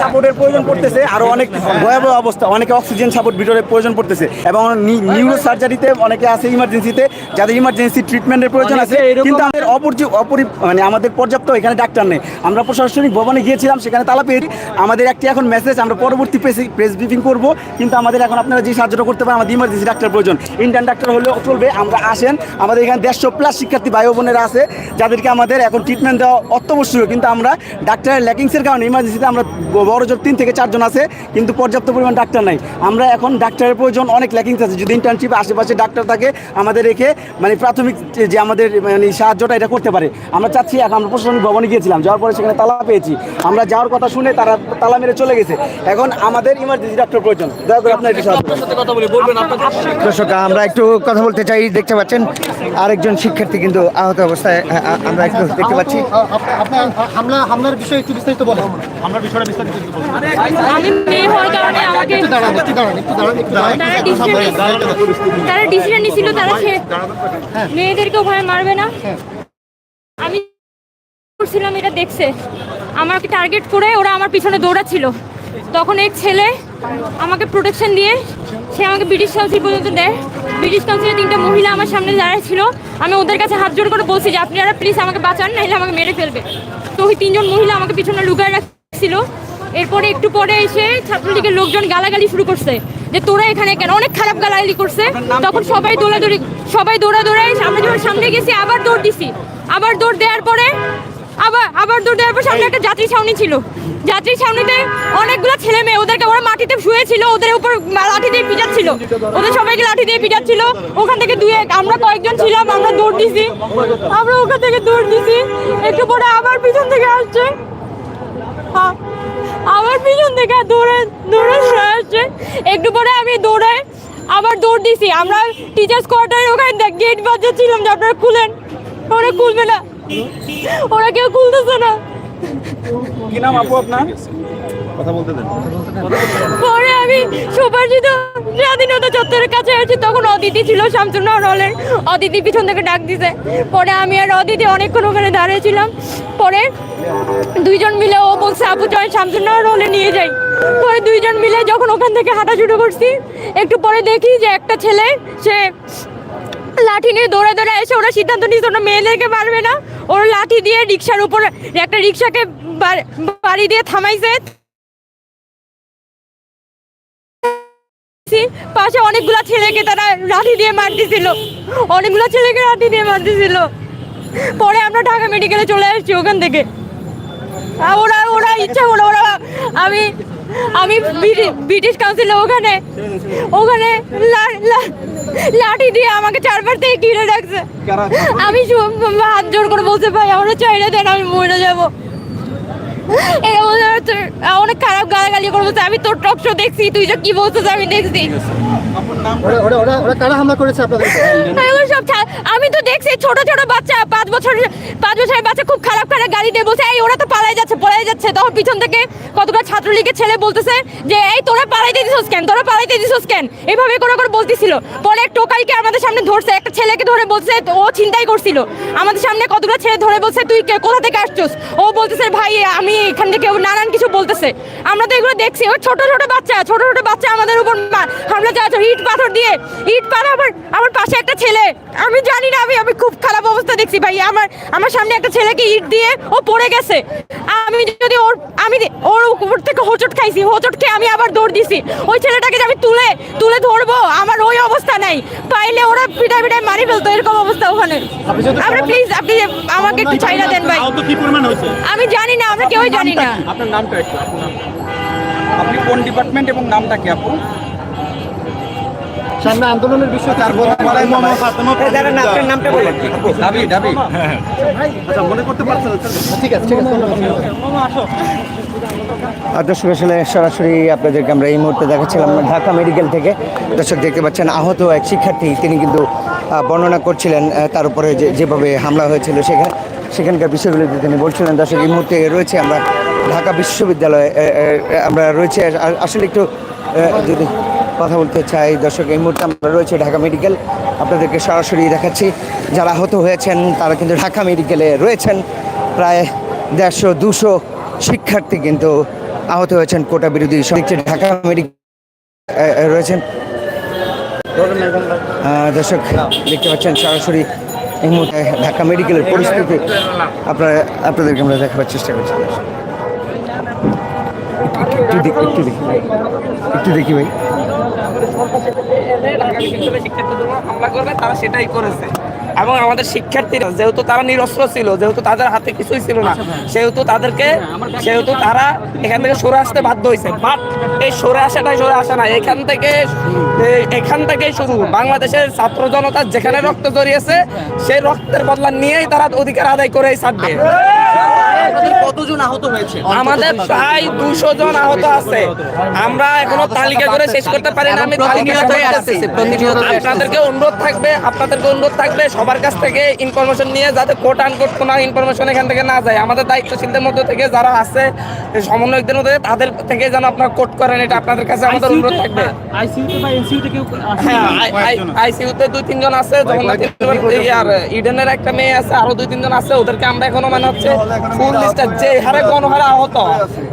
সাপোর্টের প্রয়োজন পড়তেছে আরও অনেক ভয়াবহ অবস্থা অনেকে অক্সিজেন সাপোর্ট ভিতরে প্রয়োজন পড়তেছে এবং নিউরো সার্জারিতে অনেকে আছে ইমার্জেন্সিতে যাদের ইমার্জেন্সি ট্রিটমেন্টের প্রয়োজন আছে কিন্তু আমাদের অপরজি অপরি মানে আমাদের পর্যাপ্ত এখানে ডাক্তার নেই। আমরা প্রশাসনিক ভবনে গিয়েছিলাম সেখানে তালা পেয়েছি আমাদের একটি এখন মেসেজ আমরা পরবর্তী প্রেস ব্রিফিং করব কিন্তু আমাদের এখন আপনারা যে সাহায্যটা করতে পারেন আমাদের ইমার্জেন্সি ডাক্তার প্রয়োজন। ইন্ডিয়ান ডাক্তার হলেও চলবে আমরা আসেন আমাদের এখানে দেড়শো প্লাস শিক্ষার্থী ভাই বোনেরা আছে যাদেরকে আমাদের এখন ট্রিটমেন্ট দেওয়া অত্যাবশ্যক কিন্তু আমরা ডাক্তারের ল্যাকিংসের কারণে ইমার্জেন্সিতে আমরা বড় জোর তিন থেকে চারজন আছে কিন্তু পর্যাপ্ত পরিমাণ ডাক্তার নাই। আমরা এখন ডাক্তারের প্রয়োজন অনেক ল্যাকিংস আছে। যদি ইন্টার্নশিপে আশেপাশে ডাক্তার থাকে আমাদের রেখে মানে প্রাথমিক যে- আমাদের মানে সাহায্যটা এটা করতে পারে। আমরা চাচ্ছি এখন আমরা প্রশাসনিক ভবনে গিয়েছিলাম যাওয়ার পরে সেখানে তালা পেয়েছি। আমরা যাওয়ার কথা শুনে তারা তালা মেরে চলে গেছে। এখন আমাদের ইমার্জেন্সি ডাক্তার প্রয়োজন। দয়া করে আপনার দর্শক আমরা একটু কথা বলতে চাই। দেখতে পাচ্ছেন আরেকজন শিক্ষার্থী কিন্তু আহত অবস্থায় আমরা একটু দেখতে পাচ্ছি। আপনার হামলা হামলার বিষয়ে একটু বিস্তারিত বলেন। আমি মেয়ে হওয়ার কারণে আমাকে তারা ডিসিশন নিছিল তারা সে- মেয়েদেরকে ভয় মারবে না। আমি করছিলাম এটা দেখছে। আমাকে টার্গেট করে ওরা আমার পিছনে দৌড়াচ্ছিল। তখন এক ছেলে আমাকে প্রোটেকশন দিয়ে সে আমাকে ব্রিটিশ কাউন্সিল পর্যন্ত দেয়। ব্রিটিশ কাউন্সিলের তিনটা মহিলা আমার সামনে দাঁড়ায় ছিল আমি ওদের কাছে হাত জোড় করে বলছি যে আপনারা প্লিজ আমাকে বাঁচান নাহলে আমাকে মেরে ফেলবে। তো ওই তিনজন মহিলা আমাকে পিছনে লুকায় রাখছিল। এরপরে একটু পরে এসে ছাত্রলীগের লোকজন গালাগালি শুরু করছে যে তোরা এখানে কেন? অনেক খারাপ গালাগালি করছে। তখন সবাই দৌড়াদৌড়ি সবাই দৌড়া দৌড়াই আমরা যখন সামনে গেছি আবার দৌড় দিছি। আবার দৌড় দেওয়ার পরে আবার আবার দৌড় দেওয়ার পর সামনে একটা যাত্রী ছাউনি ছিল। যাত্রী ছাউনিতে অনেকগুলো ছেলে মেয়ে ওদেরকে ওরা মাটিতে শুয়েছিল ওদের উপর লাঠি দিয়ে পিটাচ্ছিল। ওদের সবাইকে লাঠি দিয়ে পিটাচ্ছিল। ওখান থেকে দুই এক আমরা কয়েকজন ছিলাম আমরা দৌড় দিছি। আমরা ওখান থেকে দৌড় দিছি। একটু পরে আবার পিছন থেকে আসছে। থেকে দৌড়ে দৌড়ে আসছে। একটু পরে আমি দৌড়ে আবার দৌড় দিছি। আমরা টিচার্স কোয়ার্টারে ওখানে গেট বাজাচ্ছিলাম যে আপনারা খুলেন। ওরা খুলবে না। ওরা কেউ খুলতেছে না। কি নাম আপু আপনার? পরে আমি সুপারজিত স্বাধীনতা চত্বরের কাছে আছি তখন অদিতি ছিল শামসুন্নাহর হলের অদিতি পিছন থেকে ডাক দিছে। পরে আমি আর অদিতি অনেকক্ষণ ওখানে দাঁড়িয়েছিলাম পরে দুইজন মিলে ও বলছে, আপু, চল শামসুন্নাহর হলে নিয়ে যাই। পরে দুইজন মিলে যখন ওখান থেকে হাঁটা শুরু করছি, একটু পরে দেখি যে একটা ছেলে, সে লাঠি নিয়ে দৌড়ে দৌড়ে এসে ওরা সিদ্ধান্ত নিয়েছে, ওরা মেয়েদেরকে মারবে না। ওরা লাঠি দিয়ে রিক্সার উপর, একটা রিক্সাকে বাড়ি দিয়ে থামাইছে। পাশে অনেকগুলা ছেলেকে তারা লাঠি দিয়ে মারতেছিল। অনেকগুলো ছেলেকে লাঠি দিয়ে মারতেছিল। পরে আমরা ঢাকা মেডিকেলে চলে আসছি ওখান থেকে। ওরা ওরা ইচ্ছা করে ওরা আমি আমি ব্রিটি- ব্রিটিশ কাউন্সিলে ওখানে ওখানে লা- লা- লাঠি দিয়ে আমাকে চারবার থেকে ঘিরে রাখছে। আমি হাত জোর করে বলতে পাই আমরা চাইলে দেন আমি মরে যাব। এরা বলছে, "তোর- অনেক খারাপ গালাগালি করে বলছে আমি তোর টক শো দেখছি তুই যে কি বলছিস আমি দেখছি। আমি তো দেখছি ছোট ছোট বাচ্চা পাঁচ বছর পাঁচ বছরের বাচ্চা খুব খারাপ খারাপ গাড়ি দিয়ে বলছে এই ওরা তো পালাই যাচ্ছে পালাই যাচ্ছে। তখন পিছন থেকে কতগুলো ছাত্রলীগের ছেলে বলতেছে যে এই তোরা পালাইতে দিছিস কেন? তোরা পালাইতে দিছিস কেন? এইভাবে করে করে বলতেছিল। পরে এক টোকাইকে আমাদের সামনে ধরছে একটা ছেলেকে ধরে বলছে ও চিন্তাই করছিল। আমাদের সামনে কতগুলো ছেলে ধরে বলছে তুই কে কোথা থেকে আসছিস? ও বলতেছে ভাই আমি এখান থেকে নানান কিছু বলতেছে। আমরা তো এগুলো দেখছি ও ছোট ছোট বাচ্চা, ছোট ছোট বাচ্চা আমাদের উপর হামলা চালাচ্ছে, ইট পাথর দিয়ে। ইট পাথর আমার আমার পাশে একটা ছেলে। আমি জানি না, আমি আমি খুব খারাপ অবস্থা দেখছি ভাই। আমার আমার সামনে একটা ছেলেকে ইট দিয়ে ও পড়ে গেছে। আমি যদি ওর আমি ওর উপর থেকে হোঁচট খাইছি হোঁচট খেয়ে আমি আবার দৌড় দিছি। ওই ছেলেটাকে যে আমি তুলে তুলে ধরবো আমার ওই অবস্থা নাই। পাইলে ওরা পিটাই পিটাই মারি ফেলতো এরকম অবস্থা ওখানে। আমরা প্লিজ আপনি আমাকে একটু ছাইরা দেন ভাই। আমি জানি না আমরা কেউই জানি না। আপনার নামটা একটু। আপনি কোন ডিপার্টমেন্ট এবং নামটা কি আপু? সামনে আন্দোলনের বিষয়ে তার আপনার নামটা বলেন। দাবি দাবি। ঠিক আছে ঠিক আছে আর দর্শক আসলে সরাসরি আপনাদেরকে আমরা এই মুহূর্তে দেখাচ্ছিলাম ঢাকা মেডিকেল থেকে। দর্শক দেখতে পাচ্ছেন আহত এক শিক্ষার্থী তিনি কিন্তু বর্ণনা করছিলেন তার উপরে যেভাবে হামলা হয়েছিল সেখানে সেখানকার বিষয়গুলিতে তিনি বলছিলেন। দর্শক এই মুহূর্তে রয়েছে আমরা ঢাকা বিশ্ববিদ্যালয়ে আমরা রয়েছে। আসলে একটু যদি কথা বলতে চাই। দর্শক, এই মুহূর্তে আমরা রয়েছে ঢাকা মেডিকেল। আপনাদেরকে সরাসরি দেখাচ্ছি। যারা আহত হয়েছেন, তারা কিন্তু ঢাকা মেডিকেলে রয়েছেন। প্রায় দেড়শো, দুশো শিক্ষার্থী কিন্তু আহত হয়েছেন কোটা বিরোধী দেখছি ঢাকা মেডিকেল রয়েছেন। দর্শক, দেখতে পাচ্ছেন সরাসরি এই মুহূর্তে ঢাকা মেডিকেলের পরিস্থিতি। আপনারা, আপনাদেরকে আমরা দেখাবার চেষ্টা করছি। একটু দেখি একটু দেখি একটু দেখি ভাই। হামলা করবে তারা সেটাই করেছে এবং আমাদের শিক্ষার্থীরা যেহেতু তারা নিরস্ত্র ছিল যেহেতু তাদের হাতে কিছুই ছিল না সেহেতু তাদেরকে সেহেতু তারা এখান থেকে সরে আসতে বাধ্য হয়েছে বাট এই সরে আসাটাই সরে আসা না এখান থেকে এখান থেকেই শুরু বাংলাদেশের ছাত্র জনতা যেখানে রক্ত জড়িয়েছে, সেই রক্তের বদলা নিয়েই তারা অধিকার আদায় করেই ছাড়বে কতজন আহত হয়েছে? আমাদের প্রায় দুশো জন আহত আছে। আমরা এখনও তালিকা করে শেষ করতে পারি না আমি তালিকা করে আসতেছি আপনাদেরকে অনুরোধ থাকবে আপনাদেরকে অনুরোধ থাকবে সবার কাছ থেকে ইনফরমেশন নিয়ে যাতে কোট আনকোট কোনো ইনফরমেশন এখান থেকে না যায়। আমাদের দায়িত্বশীলদের মধ্যে থেকে যারা আছে সমন্বয়কদের মধ্যে তাদের থেকে যেন আপনারা কোট করেন এটা আপনাদের কাছে আমাদের অনুরোধ থাকবে। আইসিইউতে বা এনসিইউতে কেউ হ্যাঁ আইসিইউতে দুই তিনজন আছে আর ইডেনের একটা মেয়ে আছে আরও দুই তিনজন আছে ওদেরকে আমরা এখনও মানে হচ্ছে ফুল লিস্টটা যে হারে গণহারে আহত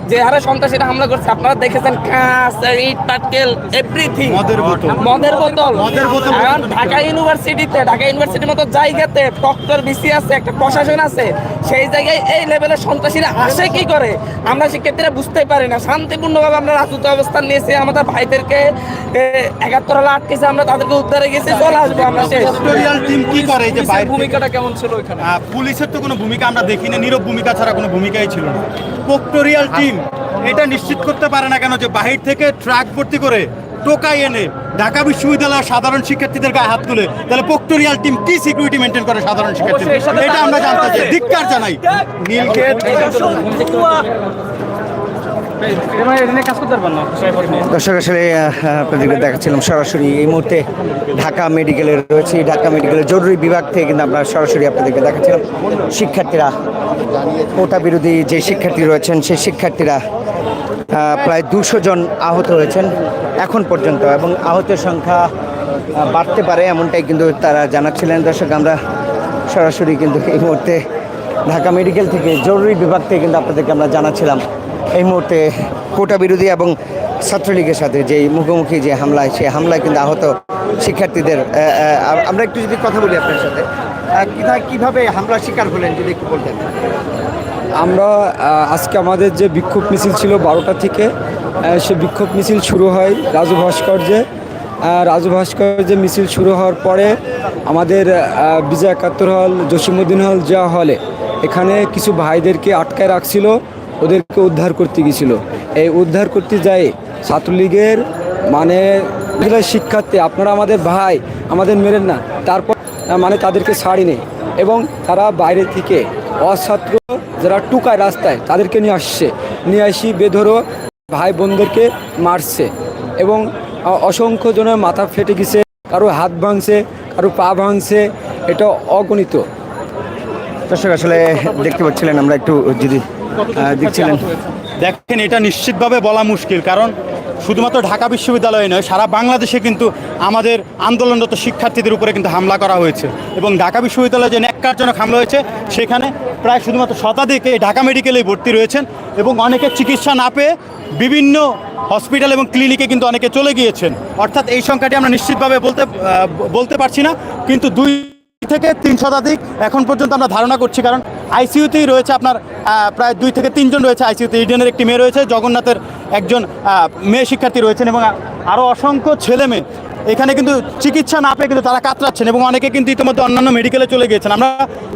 যে হারে সন্ত্রাসীরা হামলা করছে আপনারা দেখেছেন কাঁচ ইট পাটকেল এভরিথিং মদের বোতল। মদের বোতল। মদের বোতল ঢাকা ইউনিভার্সিটিতে ঢাকা ইউনিভার্সিটির মতো জায়গাতে ডক্টর বিসি আছে একটা প্রশাসন আছে সেই জায়গায় এই লেভেলের সন্ত্রাসীরা আসে কি করে? আমরা শিক্ষার্থীরা বুঝতে পারি না। শান্তিপূর্ণভাবে আমরা রাজুত অবস্থান নিয়েছি আমাদের ভাইদেরকে একাত্তর হলে আটকেছে আমরা তাদেরকে উদ্ধারে গেছি চলে আসব আমরা শেষ। টিম কি করে এই যে ভূমিকাটা কেমন ছিল ওইখানে? পুলিশের তো কোনো ভূমিকা আমরা দেখিনি নীরব ভূমিকা ছাড়া কোনো ভূমিকাই ছিল না পোক্টোরিয়াল টিম এটা নিশ্চিত করতে পারে না কেন যে বাহির থেকে ট্রাক ভর্তি করে টোকাই এনে ঢাকা বিশ্ববিদ্যালয়ের সাধারণ শিক্ষার্থীদের গায়ে হাত তুলে তাহলে পোক্টোরিয়াল টিম কি সিকিউরিটি মেনটেন করে সাধারণ শিক্ষার্থী এটা আমরা জানতে চাই ধিক্কার জানাই নীলক্ষেত দর্শক, আসলে আপনাদেরকে দেখাচ্ছিলাম সরাসরি এই মুহূর্তে ঢাকা মেডিকেলে রয়েছে। ঢাকা মেডিকেলের জরুরি বিভাগ থেকে কিন্তু আমরা সরাসরি আপনাদেরকে দেখাচ্ছিলাম। শিক্ষার্থীরা কোটা বিরোধী যে শিক্ষার্থী রয়েছেন, সেই শিক্ষার্থীরা প্রায় দুশো জন আহত হয়েছেন এখন পর্যন্ত এবং আহতের সংখ্যা বাড়তে পারে এমনটাই কিন্তু তারা জানাচ্ছিলেন। দর্শক, আমরা সরাসরি কিন্তু এই মুহূর্তে ঢাকা মেডিকেল থেকে জরুরি বিভাগ থেকে কিন্তু আপনাদেরকে আমরা জানাচ্ছিলাম। এই মুহূর্তে কোটা বিরোধী এবং ছাত্রলীগের সাথে যে মুখোমুখি যে হামলায় সেই হামলায় কিন্তু আহত শিক্ষার্থীদের আমরা একটু যদি কথা বলি আপনার সাথে কীভাবে হামলার শিকার হলেন যদি একটু বলতেন? আমরা আজকে আমাদের যে বিক্ষোভ মিছিল ছিল বারোটা থেকে সে বিক্ষোভ মিছিল শুরু হয় রাজু ভাস্কর্যে। রাজু ভাস্কর্যে মিছিল শুরু হওয়ার পরে আমাদের বিজয় একাত্তর হল জসিমুদ্দিন হল যা হলে। এখানে কিছু ভাইদেরকে আটকায় রাখছিল। ওদেরকে উদ্ধার করতে গেছিল এই উদ্ধার করতে যায় ছাত্রলীগের মানে শিক্ষার্থী, আপনারা আমাদের ভাই, আমাদের মেরেন না। তারপর মানে তাদেরকে ছাড়ি নেই এবং তারা বাইরে থেকে অছাত্র যারা টুকায় রাস্তায় তাদেরকে নিয়ে আসছে। নিয়ে আসি বেধরো ভাই বোনদেরকে মারছে এবং অসংখ্য জনের মাথা ফেটে গেছে, কারও হাত ভাঙছে, কারও পা ভাঙছে, এটা অগণিত। দর্শক, আসলে দেখতে পাচ্ছিলেন আমরা একটু যদি দেখছিলেন। দেখেন এটা নিশ্চিতভাবে বলা মুশকিল কারণ শুধুমাত্র ঢাকা বিশ্ববিদ্যালয়ে নয় সারা বাংলাদেশে কিন্তু আমাদের আন্দোলনরত শিক্ষার্থীদের উপরে কিন্তু হামলা করা হয়েছে। এবং ঢাকা বিশ্ববিদ্যালয়ে যে ন্যাক্কারজনক হামলা হয়েছে সেখানে প্রায় শুধুমাত্র শতাধিক এই ঢাকা মেডিকেলেই ভর্তি রয়েছেন এবং অনেকে চিকিৎসা না পেয়ে বিভিন্ন হসপিটাল এবং ক্লিনিকে কিন্তু অনেকে চলে গিয়েছেন। অর্থাৎ এই সংখ্যাটি আমরা নিশ্চিতভাবে বলতে বলতে পারছি না কিন্তু দুই থেকে তিন শতাধিক এখন পর্যন্ত আমরা ধারণা করছি, কারণ আইসিইউতেই রয়েছে আপনার প্রায় দুই থেকে তিনজন রয়েছে আইসিইউতে। ইডেনের একটি মেয়ে রয়েছে, জগন্নাথের একজন মেয়ে শিক্ষার্থী রয়েছেন এবং আরও অসংখ্য ছেলে মেয়ে। এখানে কিন্তু চিকিৎসা না পেয়ে কিন্তু তারা কাতরাচ্ছেন এবং অনেকে কিন্তু ইতিমধ্যে অন্যান্য মেডিকেলে চলে গিয়েছেন। আমরা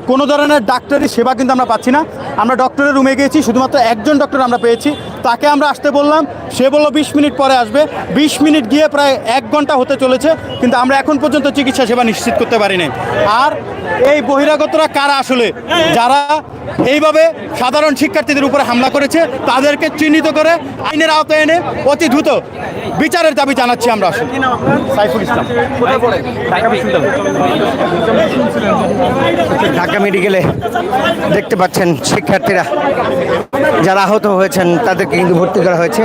কোনো ধরনের ডাক্তারি সেবা কিন্তু আমরা পাচ্ছি না। আমরা ডক্টরের রুমে গিয়েছি, শুধুমাত্র একজন ডক্টর আমরা পেয়েছি। তাকে আমরা আসতে বললাম, সে বলল, বিশ মিনিট পরে আসবে। বিশ মিনিট গিয়ে প্রায় ঘণ্টা হতে চলেছে, কিন্তু আমরা এখন পর্যন্ত চিকিৎসা সেবা নিশ্চিত করতে পারি নাই আর এই বহিরাগতরা কারা আসলে? যারা এইভাবে সাধারণ শিক্ষার্থীদের উপরে হামলা করেছে, তাদেরকে চিহ্নিত করে আইনের আওতায় এনে অতি দ্রুত বিচারের দাবি জানাচ্ছি আমরা আসলে। সাইফুল ইসলাম। ঢাকা মেডিকেলে দেখতে পাচ্ছেন শিক্ষার্থীরা, যারা আহত হয়েছেন, তাদেরকে কিন্তু ভর্তি করা হয়েছে।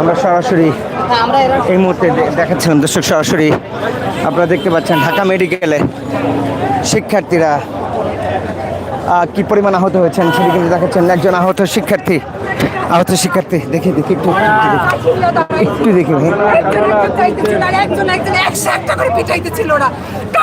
আমরা সরাসরি এই মুহূর্তে দেখাচ্ছিলাম। দর্শক, সরাসরি আপনারা দেখতে পাচ্ছেন ঢাকা মেডিকেলে শিক্ষার্থীরা কি পরিমাণ আহত হয়েছেন সেটি কিন্তু দেখাচ্ছেন। একজন আহত শিক্ষার্থী আহত শিক্ষার্থী, দেখি দেখি, একটু একটু দেখি।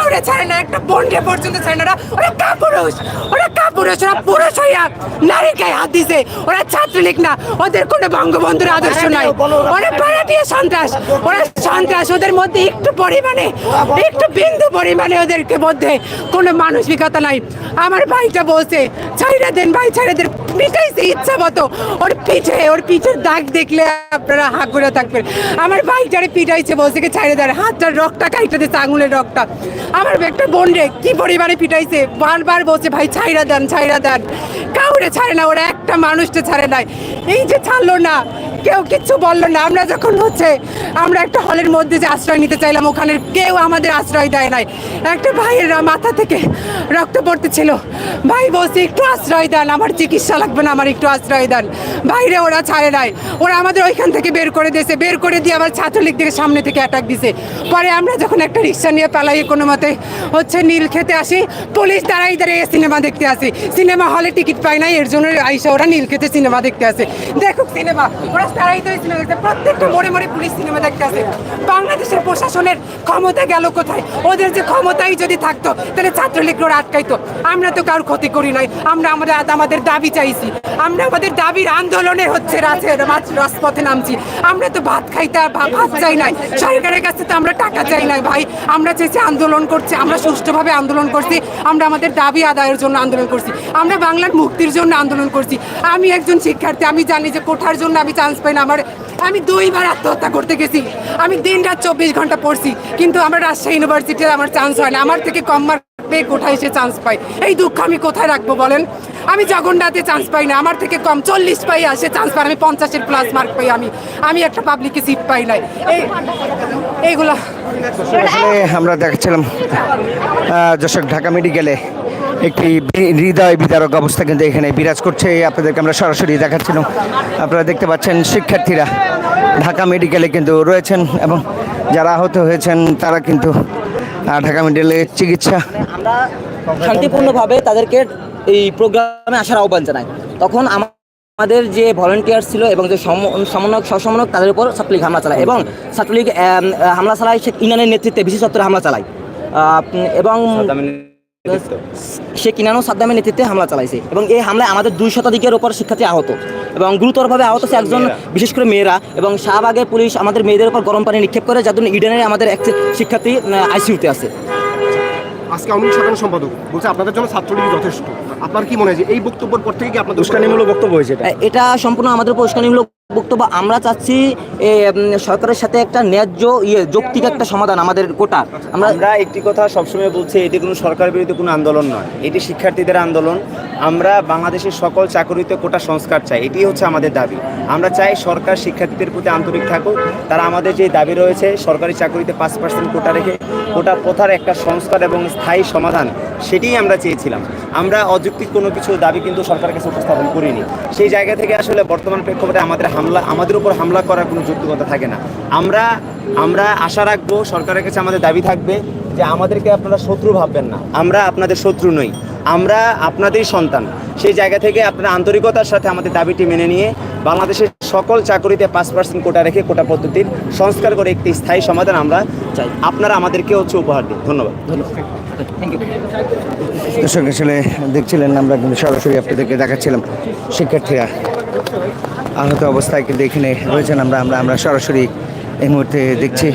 কাউরে ছাড়ে না একটা বন্ডে পর্যন্ত ছাড়ে না। ওরা কাপুরুষ ওরা কাপুরুষ ওরা পুরুষ হইয়া নারীর গায়ে হাত দিছে। ওরা ছাত্রলীগ না ওদের কোনো বঙ্গবন্ধুর আদর্শ নাই। ওরা ভাড়াটিয়া সন্ত্রাস ওরা সন্ত্রাস ওদের মধ্যে একটু পরিমাণে একটু বিন্দু পরিমাণে ওদেরকে মধ্যে কোনো মানসিকতা নাই। আমার ভাইটা বলছে ছাইরা দেন ভাই ছাইরা দেন। পিটাইছে ইচ্ছা মতো। ওর পিঠে, ওর পিঠের দাগ দেখলে আপনারা হা করে থাকবেন। আমার ভাইটারে পিটাইছে বলছে কি, ছাইরে দেন হাতটার রক্তটা কাইটে দিচ্ছে আঙুলের রক্তটা। আমার একটা বোন রে, কি পরিমাণে পিটাইছে? বারবার বলছে, ভাই, ছাইরা দেন ছাইরা দেন। কাউরে ছাড়ে না, ওরা একটা মানুষটা ছাড়ে নাই। এই যে ছাড়লো না, কেউ কিচ্ছু বলল না। আমরা যখন হচ্ছে, আমরা একটা হলের মধ্যে যে আশ্রয় নিতে চাইলাম, ওখানে কেউ আমাদের আশ্রয় দেয় নাই। একটা ভাইয়ের মাথা থেকে রক্ত পড়তেছিল। ভাই বলছে, একটু আশ্রয় দেন, আমার চিকিৎসা লাগবে না আমার একটু আশ্রয় দেন। বাইরে ওরা ছাড়ে নাই। ওরা আমাদের ওইখান থেকে বের করে দিয়েছে। বের করে দিয়ে আবার ছাত্রলীগ থেকে সামনে থেকে অ্যাটাক দিছে। পরে আমরা যখন একটা রিক্সা নিয়ে পালাই কোনো মতে হচ্ছে নীল খেতে আসি, পুলিশ দাঁড়াই দাঁড়িয়ে সিনেমা দেখতে আসি। সিনেমা হলে টিকিট পাই নাই, এর জন্য আইসা ওরা নীল খেতে সিনেমা দেখতে আসে। দেখুক সিনেমা, ওরা দাঁড়াই দাঁড়িয়ে সিনেমা দেখতে প্রত্যেকটা মোড়ে মোড়ে পুলিশ সিনেমা দেখতে আসে। বাংলাদেশের প্রশাসনের ক্ষমতা গেল কোথায়? ওদের যে ক্ষমতাই যদি থাকতো, তাহলে ছাত্রলীগ ওরা আটকাইতো। আমরা তো কারোর ক্ষতি করি নাই। আমরা আমাদের আমাদের দাবি চাইছি আমরা আমাদের দাবির আন্দোলনে হচ্ছে রাজে রাজপথে নামছি। আমরা তো ভাত খাইতে ভাত চাই নাই। সরকারের কাছে তো আমরা টাকা চাই নাই ভাই। আমরা চেয়েছি আন্দোলন করছি, আমরা সুষ্ঠুভাবে আন্দোলন করছি। আমরা আমাদের দাবি আদায়ের জন্য আন্দোলন করছি। আমরা বাংলার মুক্তির জন্য আন্দোলন করছি। আমি একজন শিক্ষার্থী, আমি জানি যে কোঠার জন্য আমি চান্স পাই না। আমার আমি দুইবার আত্মহত্যা করতে গেছি। আমি দিন রাত চব্বিশ ঘণ্টা পড়ছি, কিন্তু আমার রাজশাহী ইউনিভার্সিটিতে আমার চান্স হয় না। আমার থেকে কম মার্ক পেয়ে কোথায় এসে চান্স পাই এই দুঃখ আমি কোথায় রাখব বলেন? আমি জগন্নাথে চান্স পাই না। আমার থেকে কম চল্লিশ পাই আসে চান্স পাই আমি পঞ্চাশের প্লাস মার্ক পাই আমি। আমি একটা পাবলিকে সিট পাই নাই। এই, এইগুলা। আমরা দেখাচ্ছিলাম যশোর ঢাকা মেডিকেলে একটি হৃদয় বিদারক অবস্থা কিন্তু এখানে বিরাজ করছে। আপনাদেরকে আমরা সরাসরি দেখাচ্ছিলাম আপনারা দেখতে পাচ্ছেন শিক্ষার্থীরা ঢাকা মেডিকেলে কিন্তু রয়েছেন এবং যারা আহত হয়েছেন তারা কিন্তু ঢাকা মেডিকেলে চিকিৎসা আমরা শান্তিপূর্ণভাবে তাদেরকে এই প্রোগ্রামে আসার আহ্বান জানায় তখন আমা- আমাদের যে ভলেন্টিয়ার ছিল এবং যে সম- সমন্বয়ক সহসমন্বয়ক তাদের উপর ছাত্রলীগ হামলা চালায় এবং ছাত্রলীগ হামলা চালায় শেখ ইনানের নেতৃত্বে বিশেষ হামলা চালায়। এবং শেখ কিনানো সাদ্দামের নেতৃত্বে হামলা চালাইছে এবং এই হামলায় আমাদের দুই শতাধিকের ওপর শিক্ষার্থী আহত এবং গুরুতরভাবে আহত হচ্ছে একজন বিশেষ করে মেয়েরা এবং শাহবাগে পুলিশ আমাদের মেয়েদের উপর গরম পানি নিক্ষেপ করে যার জন্য ইডেনের আমাদের এক শিক্ষার্থী আইসিউতে আছে। আজকে আমি সাধারণ সম্পাদক বলছে আপনাদের জন্য ছাত্রলীগ যথেষ্ট। আপনার কি মনে হয় যে এই বক্তব্যের পর থেকে কি আপনাদের উস্কানিমূলক বক্তব্য হয়েছে এটা? এটা সম্পূর্ণ আমাদের পরিষ্কারমূলক বক্তব্য, আমরা চাচ্ছি সরকারের সাথে একটা ন্যায্য ইয়ে যৌক্তিক একটা সমাধান আমাদের কোটা। আমরা আমরা একটি কথা সবসময় বলছি, এটি কোনো সরকার বিরোধী কোনো আন্দোলন নয়। এটি শিক্ষার্থীদের আন্দোলন। আমরা বাংলাদেশের সকল চাকরিতে কোটা সংস্কার চাই, এটি হচ্ছে আমাদের দাবি। আমরা চাই সরকার শিক্ষার্থীদের প্রতি আন্তরিক থাকুক, তারা আমাদের যে দাবি রয়েছে, সরকারি চাকরিতে পাঁচ পার্সেন্ট কোটা রেখে, কোটা প্রথার একটা সংস্কার এবং স্থায়ী সমাধান সেটিই আমরা চেয়েছিলাম। আমরা অযৌক্তিক কোনো কিছু দাবি কিন্তু সরকারের কাছে উপস্থাপন করিনি। সেই জায়গা থেকে আসলে বর্তমান প্রেক্ষাপটে আমাদের হামলা, আমাদের উপর হামলা করার কোনো যৌক্তিকতা থাকে না। আমরা আমরা আশা রাখব সরকারের কাছে আমাদের দাবি থাকবে যে আমাদেরকে আপনারা শত্রু ভাববেন না। আমরা আপনাদের শত্রু নই। আমরা আপনাদেরই সন্তান। সেই জায়গা থেকে আপনারা আন্তরিকতার সাথে আমাদের দাবিটি মেনে নিয়ে বাংলাদেশের সকল চাকরিতে পাঁচ পার্সেন্ট কোটা রেখে কোটা পদ্ধতির সংস্কার করে একটি স্থায়ী সমাধান আমরা চাই। আপনারা আমাদেরকে হচ্ছে উপহার দিন। ধন্যবাদ। দর্শক আসলে দেখছিলেন আমরা কিন্তু সরাসরি আপনাদেরকে দেখাচ্ছিলাম। শিক্ষার্থীরা আহত অবস্থায় কিন্তু এখানে রয়েছেন আমরা আমরা আমরা সরাসরি এই মুহূর্তে দেখছি।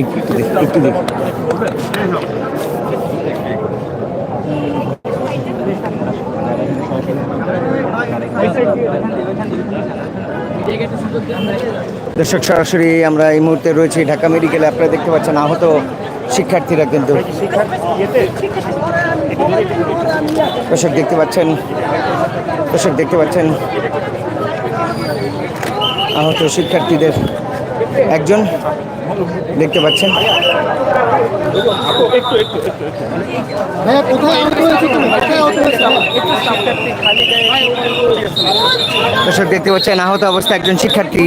একটু দেখ একটু দেখ। দর্শক, সরাসরি আমরা এই মুহূর্তে রয়েছি ঢাকা মেডিকেলে। আপনারা দেখতে পাচ্ছেন আহত শিক্ষার্থীরা কিন্তু। দর্শক, দেখতে পাচ্ছেন, দর্শক, দেখতে পাচ্ছেন, আহত শিক্ষার্থীদের একজন দেখতে পাচ্ছেন হ্যাঁ দর্শক দেখতে পাচ্ছেন আহত অবস্থায় একজন শিক্ষার্থী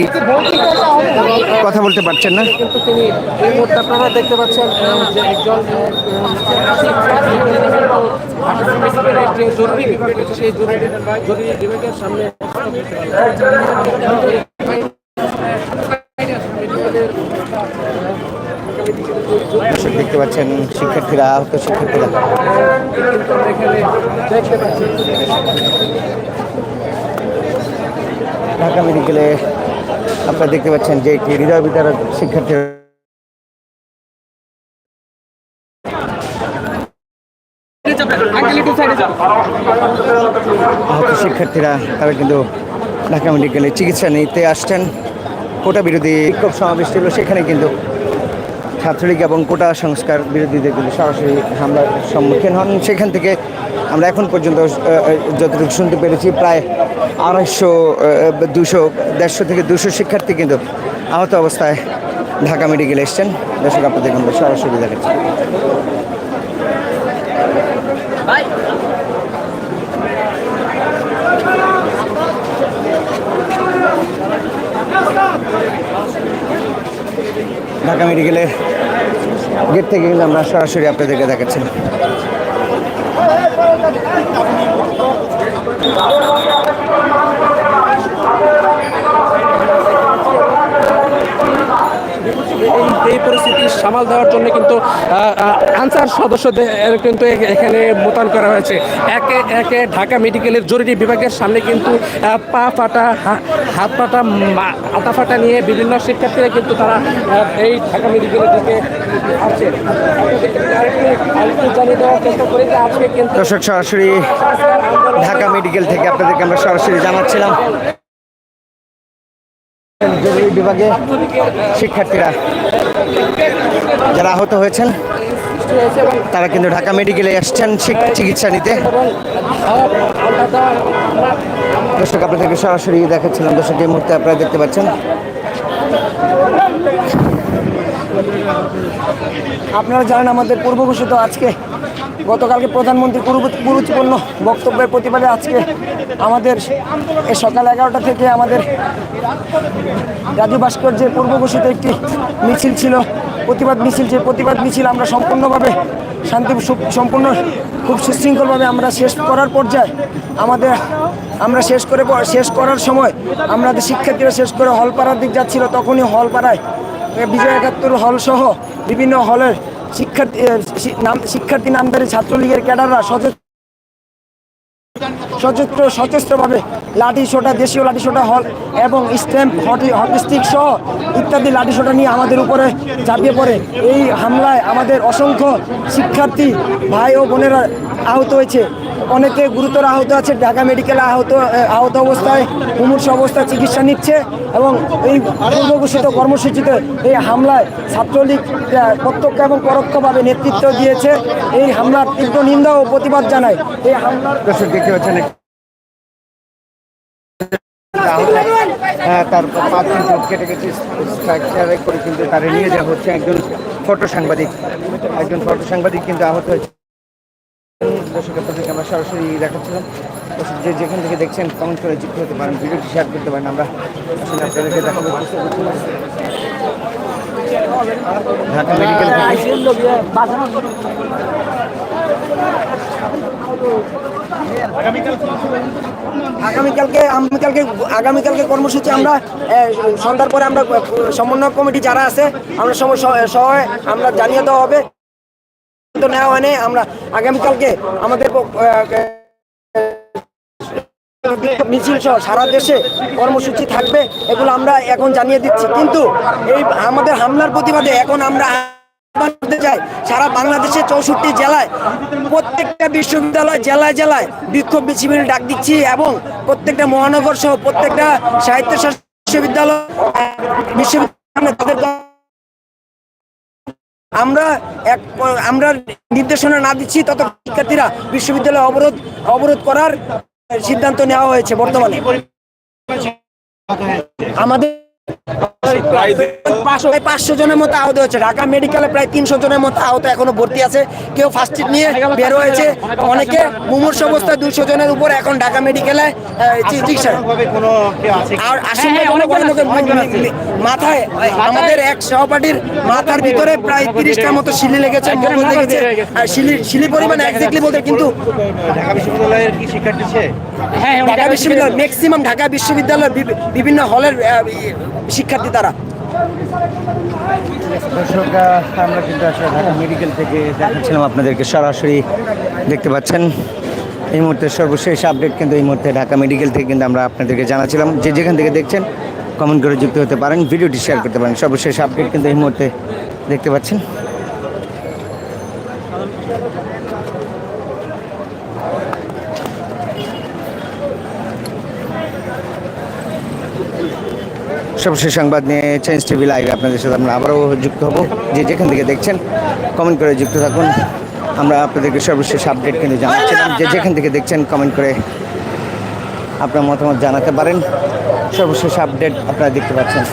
কথা বলতে পারছেন না কিন্তু তিনি এই মুহূর্তে আপনারা দেখতে পাচ্ছেন জরুরি বিভাগ সেই জরুরি জরুরি বিভাগের সামনে দেখতে পাচ্ছেন শিক্ষার্থীরা, আহত শিক্ষার্থীরা। ঢাকা মেডিকেলে আপনারা দেখতে পাচ্ছেন যে একটি হৃদয় বিদারক শিক্ষার্থীরা আহত শিক্ষার্থীরা, তারা কিন্তু ঢাকা মেডিকেলে চিকিৎসা নিতে আসছেন। কোটা বিরোধী বিক্ষোভ সমাবেশ ছিল, সেখানে কিন্তু ছাত্রলীগ এবং কোটা সংস্কার বিরোধীদের কিন্তু সরাসরি হামলার সম্মুখীন হন। সেখান থেকে আমরা এখন পর্যন্ত যতটুকু শুনতে পেরেছি, প্রায় আড়াইশো দুশো, দেড়শো থেকে দুশো শিক্ষার্থী কিন্তু আহত অবস্থায় ঢাকা মেডিকেলে এসছেন। দর্শক, আপনাদের আমরা সরাসরি দেখাচ্ছি। ঢাকা মেডিকেলে গেট থেকে কিন্তু আমরা সরাসরি আপনাদেরকে দেখাচ্ছিলাম এই এই পরিস্থিতি সামাল দেওয়ার জন্য কিন্তু আনসার সদস্যদের কিন্তু এখানে মোতায়েন করা হয়েছে। একে একে ঢাকা মেডিকেলের জরুরি বিভাগের সামনে কিন্তু পা ফাটা হাত ফাটা আতা ফাটা নিয়ে বিভিন্ন শিক্ষার্থীরা কিন্তু তারা এই ঢাকা মেডিকেলের দিকে আসছে। দর্শক, সরাসরি ঢাকা মেডিকেল থেকে আপনাদেরকে আমরা সরাসরি জানাচ্ছিলাম। জরুরি বিভাগে শিক্ষার্থীরা যারা আহত হয়েছেন, তারা কিন্তু ঢাকা মেডিকেলে আসছেন চিক- চিকিৎসা নিতে। দর্শক, আপনাদেরকে সরাসরি দেখাচ্ছিলাম। দর্শক, এই মুহূর্তে আপনারা দেখতে পাচ্ছেন। আপনারা জানেন আমাদের পূর্ব ঘোষিত আজকে গতকালকে প্রধানমন্ত্রী গুরু- গুরুত্বপূর্ণ বক্তব্যের প্রতিবাদে আজকে আমাদের সকাল এগারোটা থেকে আমাদের রাজু ভাস্কর্যের পূর্ব ঘোষিত একটি মিছিল ছিল। প্রতিবাদ মিছিল, যে প্রতিবাদ মিছিল আমরা সম্পূর্ণভাবে শান্তি সম্পূর্ণ খুব সুশৃঙ্খলভাবে আমরা শেষ করার পর্যায়ে আমাদের, আমরা শেষ করে, শেষ করার সময় আমাদের শিক্ষার্থীরা শেষ করে হলপাড়ার দিক যাচ্ছিল, তখনই হলপাড়ায় বিজয় একাত্তর হলসহ বিভিন্ন হলের শিক্ষার্থী নাম শিক্ষার্থী নামধারী ছাত্রলীগের ক্যাডাররা সচেতন সচেত্র সচেষ্টভাবে লাঠি সোটা দেশীয় লাঠি সোটা হল এবং স্ট্যাম্প হকি হকি স্টিক সহ ইত্যাদি লাঠি সোটা নিয়ে আমাদের উপরে ঝাঁপিয়ে পড়ে। এই হামলায় আমাদের অসংখ্য শিক্ষার্থী, ভাই ও বোনেরা আহত হয়েছে। অনেকে গুরুতর আহত আছে, ঢাকা মেডিকেলে আহত আহত অবস্থায়, মুমূর্ষ অবস্থায় চিকিৎসা নিচ্ছে এবং এই পূর্ব ঘোষিত কর্মসূচিতে এই হামলায় ছাত্রলীগ প্রত্যক্ষ এবং পরোক্ষভাবে নেতৃত্ব দিয়েছে। এই হামলার তীব্র নিন্দা ও প্রতিবাদ জানায়। এই হামলার দেখতে পাচ্ছেন তার পাঁচ ইঞ্চি কেটে গেছে স্ট্রাকচারে করে কিন্তু তারা নিয়ে যাওয়া হচ্ছে একজন ফটো সাংবাদিক। একজন ফটো সাংবাদিক কিন্তু আহত হয়েছে। দর্শক আপনাদেরকে আমরা সরাসরি দেখাচ্ছিলাম। যে যেখান থেকে দেখছেন কমেন্ট করে যুক্ত হতে পারেন ভিডিওটি শেয়ার করতে পারেন। আমরা আসলে আপনাদেরকে দেখাবো ঢাকা মেডিকেল থেকে আগামীকালকে আগামীকালকে আগামীকালকে কর্মসূচি আমরা সন্ধ্যার পরে আমরা সমন্বয় কমিটি যারা আছে, আমরা সম- স- সহ, আমরা জানিয়ে দেওয়া হবে। তো নেওয়া হয়নি, আমরা আগামীকালকে আমাদের মিছিল সহ সারা দেশে কর্মসূচি থাকবে, এগুলো আমরা এখন জানিয়ে দিচ্ছি। কিন্তু এই আমাদের হামলার প্রতিবাদে এখন আমরা সারা বাংলাদেশে চৌষট্টি জেলায়, প্রত্যেকটা বিশ্ববিদ্যালয় জেলায় জেলায় বিক্ষোভ শিবির ডাক দিচ্ছি এবং প্রত্যেকটা মহানগর সহ প্রত্যেকটা সাহিত্য বিশ্ববিদ্যালয় বিশ্ববিদ্যালয় আমরা এক, আমরা নির্দেশনা না দিচ্ছি তত শিক্ষার্থীরা বিশ্ববিদ্যালয় অবরোধ অবরোধ করার সিদ্ধান্ত নেওয়া হয়েছে বর্তমানে। আমাদের প্রায় পাঁচশো জনের মতো আহত হয়েছে ঢাকা মেডিকেলে প্রায় তিনশো জনের মতো আহত এখনও ভর্তি আছে। কেউ ফার্স্ট এড নিয়ে বের হয়েছে। অনেকে মুমূর্ষ অবস্থায় দুশো জনের উপর এখন ঢাকা মেডিকেলে চিকিৎসা আর আসলে মাথায় মাথায় আমাদের এক সহপাঠীর মাথার ভিতরে প্রায় তিরিশটার মতো শিলি লেগেছে মগজ লেগেছে। আর শিলি শিলি পরিমাণ এক্স্যাক্টলি বলতে কিন্তু ঢাকা বিশ্ববিদ্যালয়ের কি শিক্ষার্থী ঢাকা বিশ্ববিদ্যালয় ম্যাক্সিমাম ঢাকা বিশ্ববিদ্যালয়ের বিভিন্ন হলের শিক্ষার্থী তারা। দর্শক আমরা কিন্তু আসলে ঢাকা মেডিকেল থেকে দেখাচ্ছিলাম আপনাদেরকে। সরাসরি দেখতে পাচ্ছেন, এই মুহূর্তে সর্বশেষ আপডেট কিন্তু এই মুহূর্তে ঢাকা মেডিকেল থেকে কিন্তু আমরা আপনাদেরকে জানাচ্ছিলাম। যে যেখান থেকে দেখছেন কমেন্ট করে যুক্ত হতে পারেন, ভিডিওটি শেয়ার করতে পারেন। সর্বশেষ আপডেট কিন্তু এই মুহূর্তে দেখতে পাচ্ছেন। সর্বশেষ সংবাদ নিয়ে চেঞ্জ টিভি লাইভ আপনাদের সাথে আমরা আবারও যুক্ত হব। যে যেখান থেকে দেখছেন কমেন্ট করে যুক্ত থাকুন। আমরা আপনাদেরকে সর্বশেষ আপডেট কিন্তু জানাচ্ছিলাম। যে যেখান থেকে দেখছেন কমেন্ট করে আপনার মতামত জানাতে পারেন। সর্বশেষ আপডেট আপনারা দেখতে পাচ্ছেন।